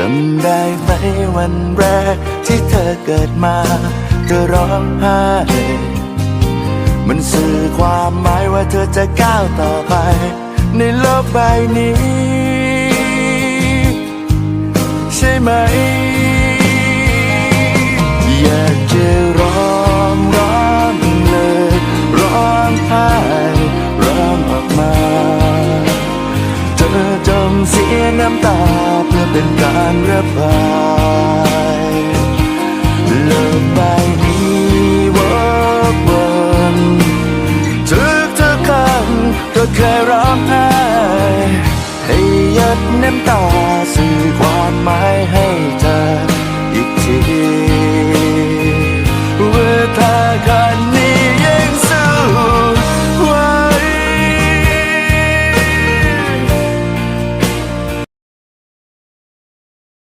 จำได้ไหมวันแรกที่เธอเกิดมา เธอร้องไห้มันสื่อความหมายว่าเธอจะก้าวต่อไป ในโลกใบนี้ ใช่ไหม อยากจะร้องร้องเลย ร้องไห้ร้องออกมา เธอจงเสียน้ำตา เป็นการระบายเลิกไปนี้วอกวนถึกเธอคันเธอเคยรับแห้